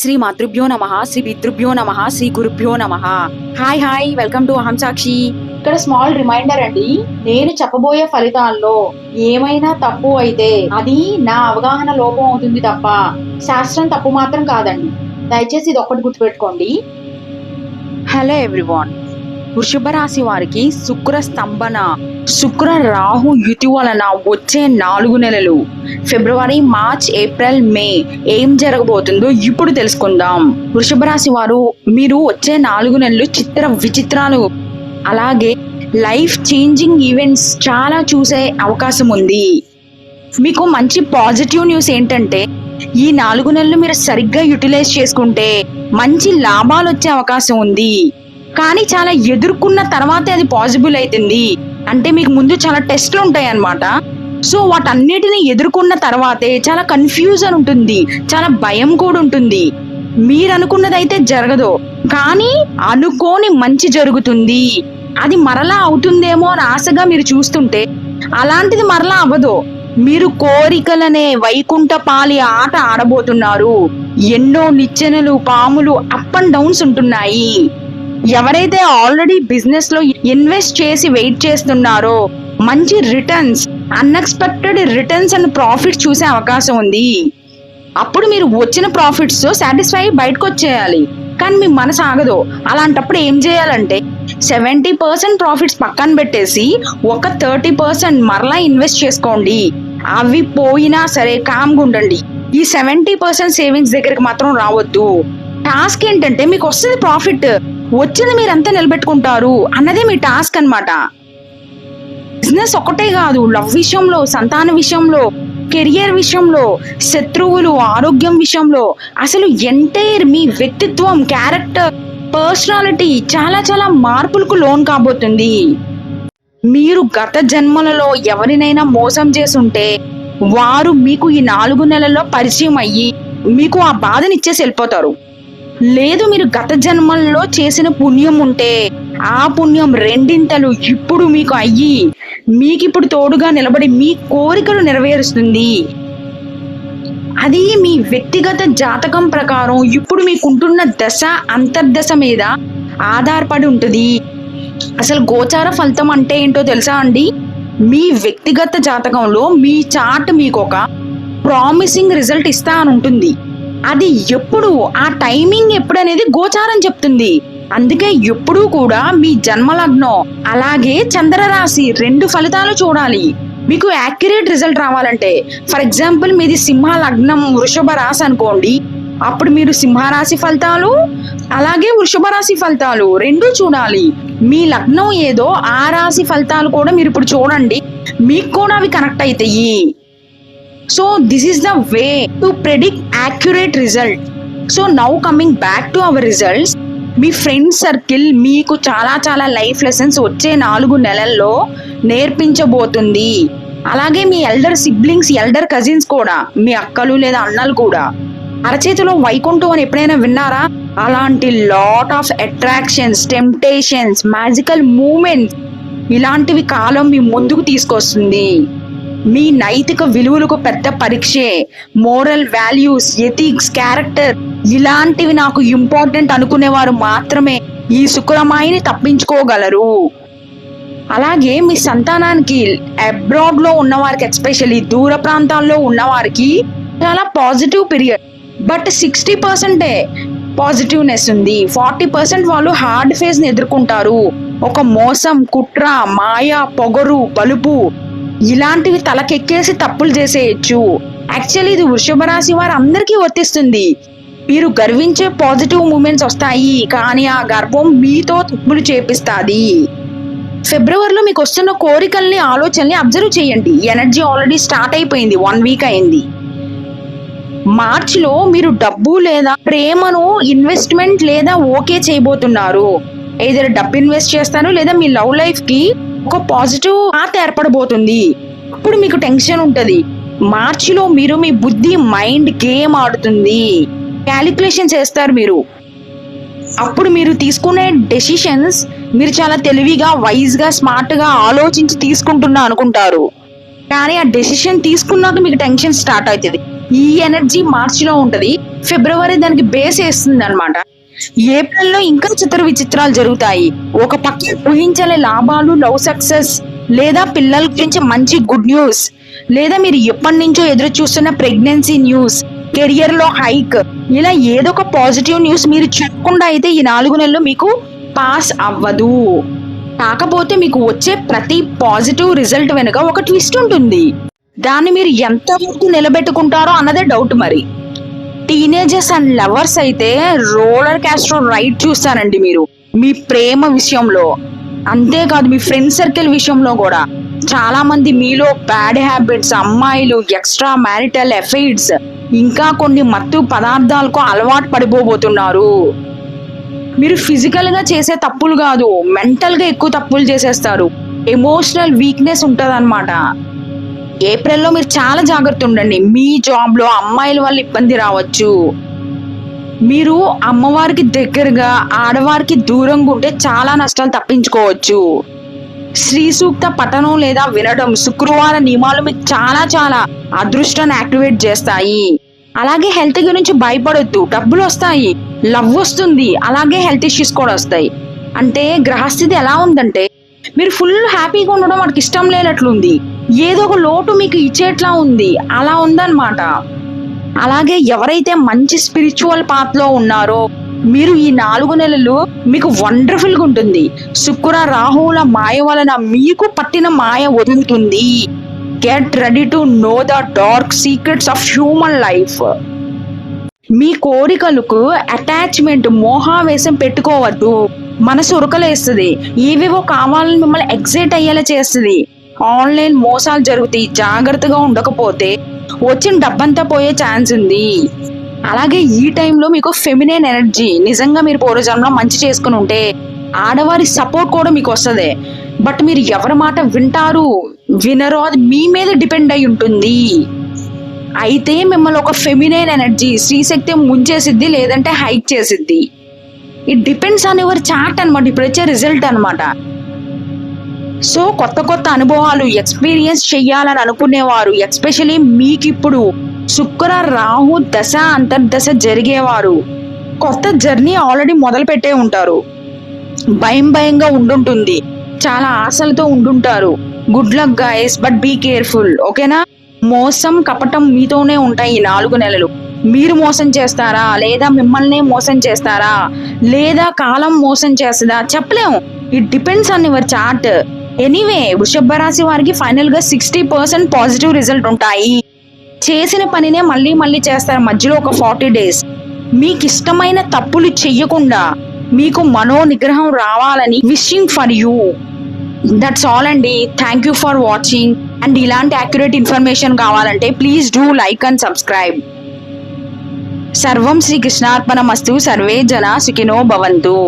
శ్రీ మాతృభ్యో నమ శ్రీ పితృభ్యో నమ శ్రీ గురుభ్యో నమ. హాయ్ హాయ్ వెల్కమ్ టు అహం సాక్షి ఇక్కడ స్మాల్ రిమైండర్ అండి నేను చెప్పబోయే ఫలితాల్లో ఏమైనా తప్పు అయితే అది నా అవగాహన లోపం అవుతుంది తప్ప శాస్త్రం తప్పు మాత్రం కాదండి. దయచేసి ఇది ఒక్కటి గుర్తుపెట్టుకోండి. హలో ఎవ్రీవాన్ వృషభ రాశి వారికి శుక్ర స్తంభన శుక్ర రాహు యుతి వలన వచ్చే నాలుగు నెలలు. ఫిబ్రవరి మార్చ్ ఏప్రిల్ మే ఏం జరగబోతుందో ఇప్పుడు తెలుసుకుందాం. వృషభ రాశి వారు మీరు వచ్చే నాలుగు నెలలు చిత్ర విచిత్రాలు. అలాగే లైఫ్ చేంజింగ్ ఈవెంట్స్ చాలా చూసే అవకాశం ఉంది. మీకు మంచి పాజిటివ్ న్యూస్ ఏంటంటే ఈ నాలుగు నెలలు మీరు సరిగ్గా యూటిలైజ్ చేసుకుంటే మంచి లాభాలు వచ్చే అవకాశం ఉంది. కానీ చాలా ఎదుర్కొన్న తర్వాతే అది పాసిబుల్ అవుతుంది అంటే మీకు ముందు చాలా టెస్ట్లు ఉంటాయి అన్నమాట సో వాటన్నిటిని ఎదుర్కొన్న తర్వాతే చాలా కన్ఫ్యూజన్ ఉంటుంది. చాలా భయం కూడా ఉంటుంది. మీరు అనుకున్నది అయితే జరగదు. కానీ అనుకోని మంచి జరుగుతుంది. అది మరలా అవుతుందేమో అని ఆశగా మీరు చూస్తుంటే అలాంటిది మరలా అవ్వదు. మీరు కోరికలనే వైకుంఠపాలి ఆట ఆడబోతున్నారు. ఎన్నో నిచ్చెనలు పాములు అప్ అండ్ డౌన్స్ ఉంటున్నాయి. ఎవరైతే ఆల్రెడీ బిజినెస్లో ఇన్వెస్ట్ చేసి వెయిట్ చేస్తున్నారో మంచి returns unexpected returns and profit చూసే అవకాశం ఉంది. అప్పుడు మీరు వచ్చిన ప్రాఫిట్స్ సాటిస్ఫై బయటకు వచ్చేయాలి. కానీ మీ మనసు ఆగదు. అలాంటప్పుడు ఏం చేయాలంటే సెవెంటీ పర్సెంట్ ప్రాఫిట్స్ పక్కన పెట్టేసి ఒక థర్టీ పర్సెంట్ మరలా ఇన్వెస్ట్ చేసుకోండి. అవి పోయినా సరే కామ్గా ఉండండి. ఈ సెవెంటీ పర్సెంట్ సేవింగ్స్ దగ్గరికి మాత్రం రావద్దు. టాస్క్ ఏంటంటే మీకు వస్తుంది ప్రాఫిట్ వచ్చింది మీరంతా నిలబెట్టుకుంటారు అన్నదే మీ టాస్క్ అన్నమాట. బిజినెస్ ఒకటే కాదు లవ్ విషయంలో సంతాన విషయంలో కెరియర్ విషయంలో శత్రువులు ఆరోగ్యం విషయంలో అసలు ఎంటైర్ మీ వ్యక్తిత్వం క్యారెక్టర్ పర్సనాలిటీ చాలా చాలా మార్పులకు లోన్ కాబోతుంది. మీరు గత జన్మలలో ఎవరినైనా మోసం చేసుంటే వారు మీకు ఈ నాలుగు నెలల్లో పరిచయం అయ్యి మీకు ఆ బాధనిచ్చేసి వెళ్ళిపోతారు. లేదు మీరు గత జన్మల్లో చేసిన పుణ్యం ఉంటే ఆ పుణ్యం రెండింతలు ఇప్పుడు మీకు అయ్యి మీకు ఇప్పుడు తోడుగా నిలబడి మీ కోరికలు నెరవేరుస్తుంది. అది మీ వ్యక్తిగత జాతకం ప్రకారం ఇప్పుడు మీకుంటున్న దశ అంతర్దశ మీద ఆధారపడి ఉంటుంది. అసలు గోచార ఫలితం అంటే ఏంటో తెలుసా అండి? మీ వ్యక్తిగత జాతకంలో మీ చార్ట్ మీకు ఒక ప్రామిసింగ్ రిజల్ట్ ఇస్తా అని ఉంటుంది. అది ఎప్పుడు ఆ టైమింగ్ ఎప్పుడు అనేది గోచారం చెప్తుంది. అందుకే ఎప్పుడూ కూడా మీ జన్మలగ్నం అలాగే చంద్రరాశి రెండు ఫలితాలు చూడాలి. మీకు యాక్యురేట్ రిజల్ట్ రావాలంటే ఫర్ ఎగ్జాంపుల్ మీది సింహ లగ్నం వృషభ రాశి అనుకోండి అప్పుడు మీరు సింహరాశి ఫలితాలు అలాగే వృషభ రాశి ఫలితాలు రెండు చూడాలి. మీ లగ్నం ఏదో ఆ రాశి ఫలితాలు కూడా మీరు ఇప్పుడు చూడండి మీకు కూడా అవి కనెక్ట్ అవుతాయి so this is the way to predict accurate result so now coming back to our results మీ ఫ్రెండ్ సర్కిల్ మీకు చాలా చాలా లైఫ్ లెసన్స్ వచ్చే నాలుగు నెలల్లో నేర్పించబోతుంది. అలాగే మీ ఎల్డర్ సిబ్లింగ్స్ ఎల్డర్ కజిన్స్ కూడా మీ అక్కలు లేదా అన్నలు కూడా. అరచేతిలో వైకుంఠం అని ఎప్పుడైనా విన్నారా? అలాంటి lot of attractions temptations magical moments ఇలాంటివి కాలం మీ ముందుకు తీసుకొస్తుంది. మీ నైతిక విలువలకు పెద్ద పరీక్షే. మోరల్ వాల్యూస్ ఎథిక్స్ క్యారెక్టర్ ఇలాంటివి నాకు ఇంపార్టెంట్ అనుకునేవారు మాత్రమే ఈ శుక్రమాయిని తప్పించుకోగలరు. అలాగే మీ సంతానానికి అబ్రాడ్లో ఉన్నవారికి ఎస్పెషల్లీ దూర ప్రాంతాల్లో ఉన్నవారికి చాలా పాజిటివ్ పీరియడ్. బట్ సిక్స్టీ పర్సెంటే పాజిటివ్నెస్ ఉంది. ఫార్టీ పర్సెంట్ వాళ్ళు హార్డ్ ఫేస్ని ఎదుర్కొంటారు. ఒక మోసం కుట్ర మాయ పొగరు బలుపు ఇలాంటివి తలకెక్కేసి తప్పులు చేసేయచ్చు. యాక్చువల్లీ ఇది వృషభ రాశి వారు అందరికీ వర్తిస్తుంది. మీరు గర్వించే పాజిటివ్ మూమెంట్స్ వస్తాయి. కానీ ఆ గర్వం మీతో తప్పులు చేపిస్తాది. ఫిబ్రవరిలో మీకు వస్తున్న కోరికల్ని ఆలోచనల్ని అబ్జర్వ్ చేయండి. ఎనర్జీ ఆల్రెడీ స్టార్ట్ అయిపోయింది. వన్ వీక్ అయింది. మార్చిలో మీరు డబ్బు లేదా ప్రేమను ఇన్వెస్ట్మెంట్ లేదా ఓకే చేయబోతున్నారు. ఏదైనా డబ్బు ఇన్వెస్ట్ చేస్తాను లేదా మీ లవ్ లైఫ్కి ఒక పాజిటివ్ పాత ఏర్పడబోతుంది. అప్పుడు మీకు టెన్షన్ ఉంటుంది. మార్చిలో మీరు మీ బుద్ధి మైండ్ గేమ్ ఆడుతుంది. క్యాలిక్యులేషన్ చేస్తారు మీరు. అప్పుడు మీరు తీసుకునే డెసిషన్స్ మీరు చాలా తెలివిగా వైజ్గా స్మార్ట్గా ఆలోచించి తీసుకుంటున్నా అనుకుంటారు. కానీ ఆ డెసిషన్ తీసుకున్నాక మీకు టెన్షన్ స్టార్ట్ అవుతుంది. ఈ ఎనర్జీ మార్చిలో ఉంటుంది. ఫిబ్రవరి దానికి బేస్ వేస్తుంది అనమాట ఏప్రిల్లో ఇంకా చిత్ర విచిత్రాలు జరుగుతాయి. ఒక పక్క ఊహించని లాభాలు లవ్ సక్సెస్ లేదా పిల్లల గురించి మంచి గుడ్ న్యూస్ లేదా మీరు ఎప్పటి నుంచో ఎదురు చూస్తున్న ప్రెగ్నెన్సీ న్యూస్ కెరియర్లో హైక్ ఇలా ఏదో ఒక పాజిటివ్ న్యూస్ మీరు చెప్పకుండా అయితే ఈ నాలుగు నెలలు మీకు పాస్ అవ్వదు. కాకపోతే మీకు వచ్చే ప్రతి పాజిటివ్ రిజల్ట్ వెనుక ఒక ట్విస్ట్ ఉంటుంది. దాన్ని మీరు ఎంత వరకు నిలబెట్టుకుంటారో అన్నదే డౌట్ మరి. టీనేజర్స్ అండ్ లవర్స్ అయితే రోలర్ క్యాస్ట్రో రైడ్ చూస్తారండి మీరు. మీ ప్రేమ విషయంలో. అంతేకాదు మీ ఫ్రెండ్ సర్కిల్ విషయంలో కూడా. చాలా మంది మీలో బ్యాడ్ హ్యాబిట్స్ అమ్మాయిలు ఎక్స్ట్రా మ్యారిటల్ ఎఫైడ్స్ ఇంకా కొన్ని మత్తు పదార్థాలకు అలవాటు పడిపోబోతున్నారు. మీరు ఫిజికల్గా చేసే తప్పులు కాదు మెంటల్గా ఎక్కువ తప్పులు చేసేస్తారు. ఎమోషనల్ వీక్నెస్ ఉంటదన్నమాట. ఏప్రిల్లో మీరు చాలా జాగ్రత్త ఉండండి. మీ జాబ్లో అమ్మాయిల వల్ల ఇబ్బంది రావచ్చు. మీరు అమ్మవారికి దగ్గరగా ఆడవారికి దూరంగా ఉంటే చాలా నష్టాలు తప్పించుకోవచ్చు. శ్రీ సూక్త పఠనం లేదా వినడం శుక్రవార నియమాలు మీకు చాలా చాలా అదృష్టాన్ని యాక్టివేట్ చేస్తాయి. అలాగే హెల్త్ గురించి భయపడొద్దు. డబ్బులు వస్తాయి. లవ్ వస్తుంది. అలాగే హెల్త్ ఇష్యూస్ కూడా వస్తాయి. అంటే గ్రహస్థితి ఎలా ఉందంటే మీరు ఫుల్ హ్యాపీగా ఉండడం వాడికి ఇష్టం లేనట్లుంది. ఏదో ఒక లోటు మీకు ఇచ్చేట్లా ఉంది. అలా ఉందన్నమాట. అలాగే ఎవరైతే మంచి స్పిరిచువల్ పాత్లో ఉన్నారో మీరు ఈ నాలుగు నెలలు మీకు వండర్ఫుల్గా ఉంటుంది. శుక్ర రాహువుల మాయ వలన మీకు పట్టిన మాయ వదులుతుంది. Get ready to know the dark secrets of human life మీ కోరికలకు అటాచ్మెంట్ మోహావేశం పెట్టుకోవద్దు. మనసు ఉరకలేస్తుంది. ఏవేవో కావాలని మిమ్మల్ని ఎగ్జైట్ అయ్యేలా చేస్తుంది. ఆన్లైన్ మోసాలు జరుగుతాయి. జాగ్రత్తగా ఉండకపోతే వచ్చిన డబ్బంతా పోయే ఛాన్స్ ఉంది. అలాగే ఈ టైంలో మీకు ఫెమినైన్ ఎనర్జీ నిజంగా మీరు పూర్వజన్మలో మంచి చేసుకుని ఉంటే ఆడవారి సపోర్ట్ కూడా మీకు వస్తుంది. బట్ మీరు ఎవరి మాట వింటారు వినరో అది మీ మీద డిపెండ్ అయి ఉంటుంది. అయితే మిమ్మల్ని ఒక ఫెమినైన్ ఎనర్జీ శ్రీశక్తి ముంచేసిద్ది లేదంటే హైక్ చేసిద్ది. It depends on your chart అనమాట ఇప్పుడు వచ్చే రిజల్ట్ అనమాట సో కొత్త కొత్త అనుభవాలు ఎక్స్పీరియన్స్ చెయ్యాలని అనుకునేవారు ఎస్పెషలీ మీకు ఇప్పుడు శుక్ర రాహు దశ అంతర్దశ జరిగేవారు. కొత్త జర్నీ ఆల్రెడీ మొదలు పెట్టే ఉంటారు. భయం భయంగా ఉండుంటుంది. చాలా ఆశలతో ఉండుంటారు. Good luck guys but be careful ఓకేనా మోసం కపటం మీతోనే ఉంటాయి ఈ నాలుగు నెలలు. మీరు మోసం చేస్తారా? లేదా మిమ్మల్ని మోసం చేస్తారా? లేదా కాలం మోసం చేస్తుందా? చెప్పలేము. It depends on your chart anyway వృషభ రాశి వారికి ఫైనల్గా సిక్స్టీ పర్సెంట్ పాజిటివ్ రిజల్ట్ ఉంటాయి. చేసిన పనినే మళ్ళీ మళ్ళీ చేస్తారు. మధ్యలో ఒక ఫార్టీ డేస్ మీకు ఇష్టమైన తప్పులు చెయ్యకుండా మీకు మనో నిగ్రహం రావాలని wishing for you that's all అండి. Thank you for watching and ఇలాంటి యాక్యురేట్ ఇన్ఫర్మేషన్ కావాలంటే please do like and subscribe సర్వం శ్రీకృష్ణార్పణమస్తు సర్వే జన సుఖినో భవంతు.